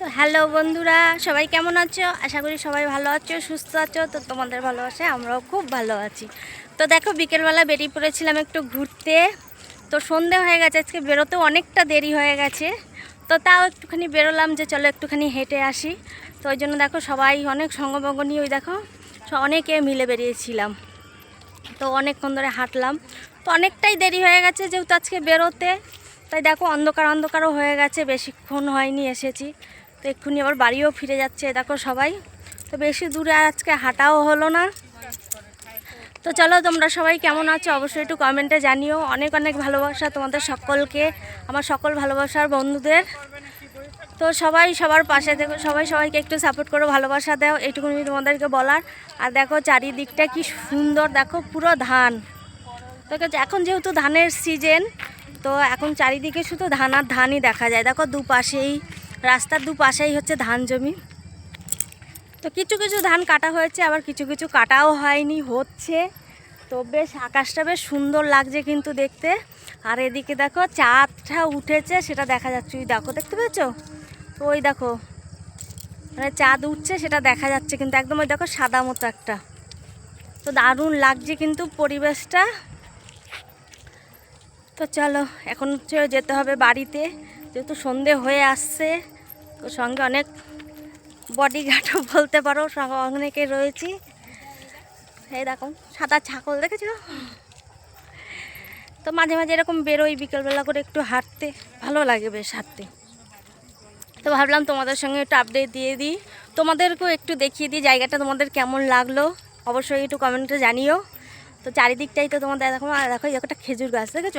তো হ্যালো বন্ধুরা, সবাই কেমন আছো? আশা করি সবাই ভালো আছো, সুস্থ আছো। তো তোমাদের ভালোবাসায় আমরাও খুব ভালো আছি। তো দেখো, বিকেলবেলা বেরিয়ে পড়েছিলাম একটু ঘুরতে। তো সন্ধে হয়ে গেছে, আজকে বেরোতে অনেকটা দেরি হয়ে গেছে। তো তাও একটুখানি বেরোলাম যে চলো একটুখানি হেঁটে আসি। তো ওই জন্য দেখো, সবাই অনেক সঙ্গভঙ্গ নিয়ে ওই দেখো অনেকে মিলে বেরিয়েছিলাম। তো অনেকক্ষণ ধরে হাঁটলাম। তো অনেকটাই দেরি হয়ে গেছে যেহেতু আজকে বেরোতে। তাই দেখো, অন্ধকার অন্ধকারও হয়ে গেছে, বেশিক্ষণ হয়নি, এসেছি। তো এক্ষুনি আবার বাড়িও ফিরে যাচ্ছে, দেখো সবাই। তো বেশি দূরে আজকে হাঁটাও হলো না। তো চলো, তোমরা সবাই কেমন আছো? অবশ্যই একটু কমেন্টে জানিও। অনেক অনেক ভালোবাসা তোমাদের সকলকে, আমার সকল ভালোবাসার বন্ধুদের। তো সবাই সবার পাশে দেখো সবাই সবাইকে একটু সাপোর্ট করো, ভালোবাসা দাও, এইটুকুনি তোমাদেরকে বলার। আর দেখো চারিদিকটা কি সুন্দর, দেখো পুরো ধান। দেখো এখন যেহেতু ধানের সিজন তো এখন চারিদিকে শুধু ধান আর ধানই দেখা যায়। দেখো দুপাশেই রাস্তার দুপাশেই হচ্ছে ধান জমি। তো কিছু কিছু ধান কাটা হয়েছে, আবার কিছু কিছু কাটাও হয়নি, হচ্ছে। তো বেশ, আকাশটা বেশ সুন্দর লাগছে কিন্তু দেখতে। আর এদিকে দেখো, চাঁদটা উঠেছে, সেটা দেখা যাচ্ছে। ওই দেখো, দেখতে পেয়েছ? তো ওই দেখো মানে চাঁদ উঠছে, সেটা দেখা যাচ্ছে, কিন্তু একদম ওই দেখো সাদা মতো একটা। তো দারুণ লাগছে কিন্তু পরিবেশটা। তো চলো, এখন যেতে হবে বাড়িতে। যেহেতু সন্ধে হয়ে আসছে, তো সঙ্গে অনেক বডিগার্ডও বলতে পারো, সঙ্গে অনেকে রয়েছি। এই দেখো, সাদা ছাগল দেখেছ? তো মাঝে মাঝে এরকম বেরোই, বিকেলবেলা করে একটু হাঁটতে, ভালো লাগে বেশ হাঁটতে। তো ভাবলাম তোমাদের সঙ্গে একটু আপডেট দিয়ে দিই। তোমাদেরকেও একটু দেখিয়ে দিই জায়গাটা, তোমাদের কেমন লাগল? অবশ্যই একটু কমেন্টে জানিও। তো চারিদিকটাই তো তোমাদের দেখো দেখো একটা খেজুর গাছ, দেখেছ?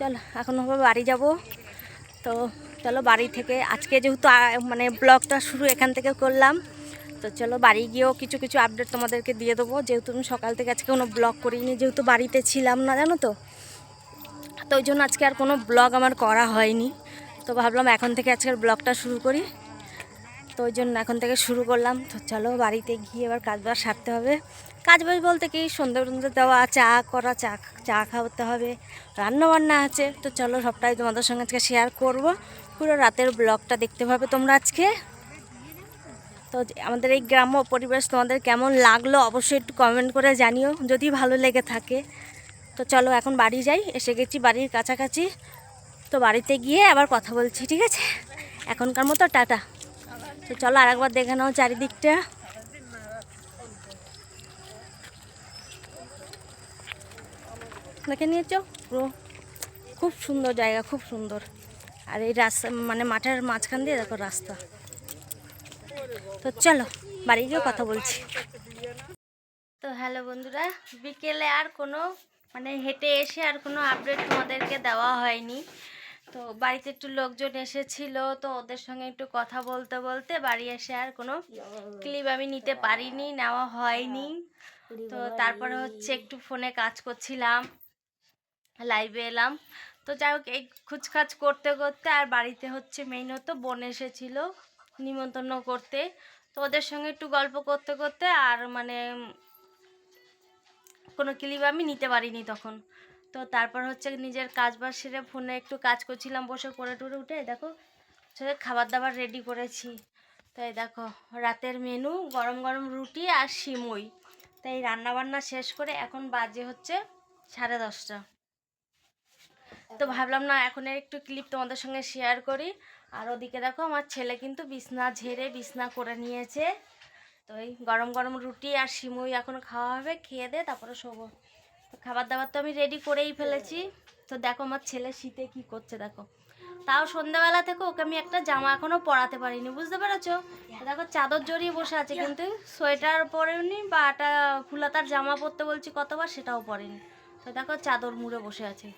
চলো, এখন হবে বাড়ি যাব। তো চলো বাড়ি থেকে, আজকে যেহেতু মানে ব্লগটা শুরু এখান থেকে করলাম, তো চলো বাড়ি গিয়েও কিছু কিছু আপডেট তোমাদেরকে দিয়ে দেবো। যেহেতু আমি সকাল থেকে আজকে কোনো ব্লগ করিনি, যেহেতু বাড়িতে ছিলাম না, জানো তো? তো ওই জন্য আজকে আর কোনো ব্লগ আমার করা হয়নি। তো ভাবলাম এখন থেকে আজকের ব্লগটা শুরু করি। তো ওই জন্য এখন থেকে শুরু করলাম। তো চলো বাড়িতে গিয়ে এবার কাজ বাজ সারতে হবে। কাজ বাজ বলতে কি? সন্ধ্যে সন্ধ্যে দেওয়া চা করা চা চা খাওয়াতে হবে। রান্না বান্না আছে। তো চলো সবটাই তোমাদের সঙ্গে আজকে শেয়ার করব। পুরো রাতের ব্লগটা দেখতে পাবে তোমরা আজকে। তো আমাদের এই গ্রাম্য পরিবেশ তোমাদের কেমন লাগল অবশ্যই একটু কমেন্ট করে জানিও, যদি ভালো লেগে থাকে। তো চলো এখন বাড়ি যাই। এসে গেছি বাড়ির কাছাকাছি। তো বাড়িতে গিয়ে আবার কথা বলছি, ঠিক আছে? এখনকার মতো টাটা। তো চলো আর একবার দেখে নাও চারিদিকটা। দেখে নিয়েছো? পুরো খুব সুন্দর জায়গা, খুব সুন্দর। আর এই রাস্তা মানে মাঠের মাঝখান দিয়ে দেখো রাস্তা। তো চলো, বাড়ি গিয়ে কথা বলছি। তো হ্যালো বন্ধুরা, বিকেলে আর কোনো মানে হেঁটে এসে আর কোনো আপডেট তোমাদেরকে দেওয়া হয়নি। তো বাড়িতে একটু লোকজন এসেছিল, তো ওদের সঙ্গে একটু কথা বলতে বলতে বাড়ি এসে আর কোনো ক্লিপ আমি নিতে পারিনি, নেওয়া হয়নি। তো তারপরে হচ্ছে একটু ফোনে কাজ করছিলাম লাইভে এলাম। তো যাই হোক, এই খুচখাচ করতে করতে আর বাড়িতে হচ্ছে মেইন হতো বোন এসেছিল নিমন্ত্রণ করতে। তো ওদের সঙ্গে একটু গল্প করতে করতে আর মানে কোনো ক্লিপ আমি নিতে পারিনি তখন। তো তারপর হচ্ছে নিজের কাজ বাজ সেরে ফোনে একটু কাজ করছিলাম, বসে করে টুরে উঠে দেখো, হচ্ছে খাবার দাবার রেডি করেছি তাই দেখো, রাতের মেনু গরম গরম রুটি আর সিমুই। তাই রান্না বান্না শেষ করে এখন বাজে হচ্ছে সাড়ে দশটা। তো ভাবলাম না এখন একটু ক্লিপ তোমাদের সঙ্গে শেয়ার করি। আর ওদিকে দেখো, আমার ছেলে কিন্তু বিছনা ঝেড়ে বিছনা করে নিয়েছে। তো এই গরম গরম রুটি আর সিমুই এখন খাওয়া হবে, খেয়ে দে তারপরে শোবো। খাবার দাবার তো আমি রেডি করেই ফেলেছি। তো দেখো আমার ছেলে শীতে কি করছে, দেখো। তাও সন্ধ্যাবেলা থেকে ওকে আমি একটা জামা এখনও পরাতে পারিনি, বুঝতে পেরেছ? দেখো চাদর জড়িয়ে বসে আছে, কিন্তু সোয়েটার পরেনি বা একটা ফুলাতার জামা পরতে বলছি কতবার সেটাও পরেনি। তো দেখো চাদর মুড়ে বসে আছে।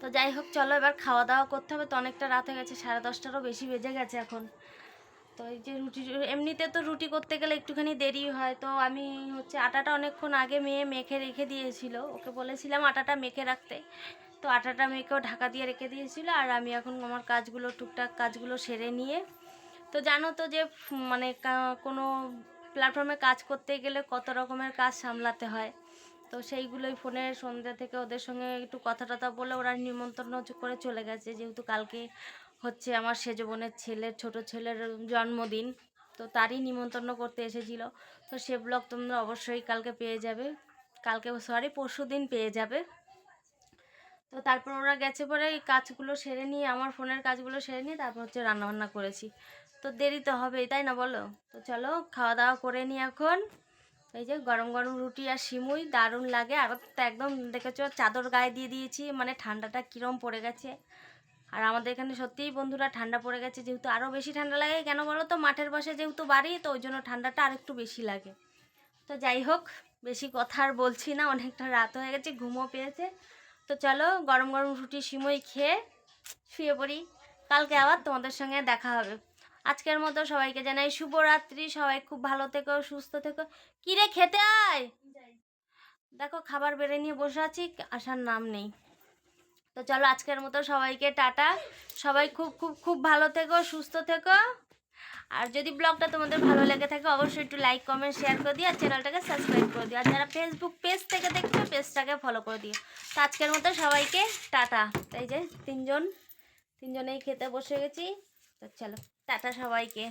তো যাই হোক, চলো এবার খাওয়া দাওয়া করতে হবে। তো অনেকটা রাত হয়ে গেছে, সাড়ে দশটারও বেশি বেজে গেছে এখন। তো এই যে রুটি, এমনিতে তো রুটি করতে গেলে একটুখানি দেরি হয়। তো আমি হচ্ছে আটাটা অনেকক্ষণ আগে মেয়ে মেখে রেখে দিয়েছিল। ওকে বলেছিলাম আটাটা মেখে রাখতে। তো আটাটা মেখেও ঢাকা দিয়ে রেখে দিয়েছিল। আর আমি এখন আমার কাজগুলো, টুকটাক কাজগুলো সেরে নিয়ে, তো জানো তো যে মানে কোনো প্ল্যাটফর্মে কাজ করতে গেলে কত রকমের কাজ সামলাতে হয়। তো সেইগুলোই ফোনে সন্ধ্যা থেকে ওদের সঙ্গে একটু কথা টথা বলে ওরা নিমন্ত্রণ করে চলে গেছে। যেহেতু কালকে হচ্ছে আমার সেজ বোনের ছেলের ছোট ছেলের জন্মদিন। তো তারই নিমন্ত্রণ করতে এসেছিল। তো সে ব্লগ তোমরা অবশ্যই কালকে পেয়ে যাবে। কালকে সরি পরশু দিন পেয়ে যাবে। তো তারপর ওরা গেছে পরে এই কাজগুলো সেরে নিয়ে, আমার ফোনের কাজগুলো সেরে নিয়ে তারপর হচ্ছে রান্নাবান্না করেছি। তো দেরি তো হবেই, তাই না বলো? তো চলো খাওয়া দাওয়া করে নিই এখন। এই যে গরম গরম রুটি আর সিমুই, দারুণ লাগে। আর তো একদম দেখেছ, চাদর গায়ে দিয়ে দিয়েছি মানে ঠান্ডাটা কীরম পড়ে গেছে। আর আমাদের এখানে সত্যিই বন্ধুরা ঠান্ডা পড়ে গেছে যেহেতু আরও বেশি ঠান্ডা লাগে কেন বলো তো? মাঠের পাশে যেহেতু বাড়ি তো ওই জন্য ঠান্ডাটা আরেকটু বেশি লাগে। তো যাই হোক বেশি কথা আর বলছি না অনেকটা রাত হয়ে গেছে ঘুমও পেয়েছে। তো চলো গরম গরম রুটি সিমই খেয়ে শুয়ে পড়ি। কালকে আবার তোমাদের সঙ্গে দেখা হবে। আজকের মতো সবাইকে জানাই শুভরাত্রি সবাই খুব ভালো থেকো সুস্থ থেকো। কিরে খেতে আয়? দেখো খাবার বেড়ে নিয়ে বসে আছি আসার নাম নেই। তো চলো আজকের মতো সবাইকে টাটা। সবাই খুব খুব খুব ভালো থেকো, সুস্থ থেকো। আর যদি ব্লগটা তোমাদের ভালো লেগে থাকে, অবশ্যই একটু লাইক কমেন্ট শেয়ার করে দিও আর চ্যানেলটাকে সাবস্ক্রাইব করে দিও। আর যারা ফেসবুক পেজ থেকে দেখবে পেজটাকে ফলো করে দিও। তো আজকের মতো সবাইকে টাটা। তাই যে তিনজন, তিনজনেই খেতে বসে গেছি। তো চলো, টাটা সবাইকে।